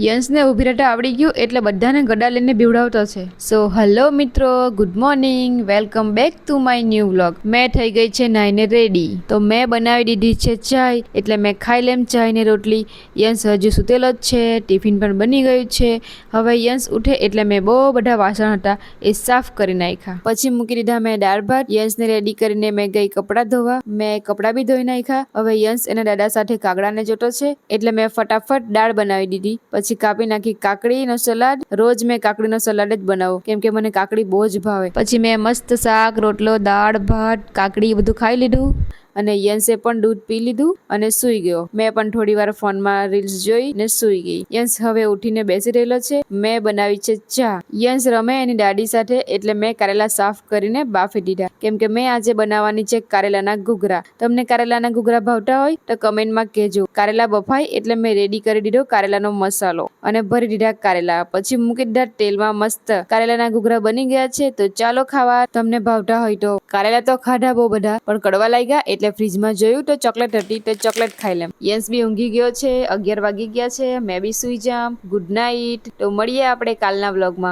યંશને ઊભી રહેતા આવડી ગયું એટલે બધાને ગડા લઈને બીવડાવતો છે. સો હલો મિત્રો good morning welcome back to my new vlog મેં થઈ ગઈ છે નાઈને રેડી. તો મેં બનાવી દીધી છે ચાય, એટલે મેં ખાઈ લેમ ચાય ને રોટલી. યંશ હજુ સૂતેલો જ છે, ટિફિન પણ બની ગયું છે. હવે યંશ ઉઠે એટલે મેં બહુ બધા વાસણ હતા એ સાફ કરી નાખ્યા. પછી મૂકી દીધા મેં દાળ ભાત. યંશને રેડી કરીને મેં ગઈ કપડાં ધોવા. મેં કપડાં બી ધોઈ નાખ્યા. હવે યંશ એના દાદા સાથે કાગડાને જોતો છે. એટલે મેં ફટાફટ દાળ બનાવી દીધી. પછી કાપી નાખી કાકડીનો સલાડ. રોજ મેં કાકડીનો સલાડ જ બનાવું. કેમ કે મને કાકડી બહુ જ ભાવે. પછી મેં મસ્ત શાક, રોટલો, દાળ, ભાત, કાકડી બધું ખાઈ લીધું. અને યન્સે પણ દૂધ પી લીધું અને સૂઈ ગયો. મેં પણ થોડી વાર ફોનમાં રીલ્સ જોઈ ને સૂઈ ગઈ. યન્સ હવે ઉઠીને બેસી રહેલો છે. મેં બનાવી છે ચા. યન્સ રમે એની દાદી સાથે એટલે મેં કારેલા સાફ કરીને બાફી દીધા. કેમ કે મેં આજે બનાવવાની છે કારેલાના ઘૂઘરા. તમને કારેલાના ઘૂઘરા ભાવતા હોય તો કમેન્ટમાં કહેજો. કારેલા બફાય એટલે મેં રેડી કરી દીધો કારેલાનો મસાલો. અને ભરી દીધા કારેલા. પછી મૂકી દીધા તેલમાં મસ્ત. કારેલાના ઘૂઘરા બની ગયા છે તો ચાલો ખાવા. તમને ભાવતા હોય તો. કારેલા તો ખાધા બહુ બધા, પણ કડવા લાગ્યા એટલે ફ્રીજમાં જોયું તો ચોકલેટ હતી તો ચોકલેટ ખાઈ લેમ. યશ બી ઊંઘી ગયો છે, અગિયાર વાગી ગયા છે, મેં બી સુઈ જામ. ગુડ નાઇટ તો મળીએ આપણે કાલના વ્લોગમાં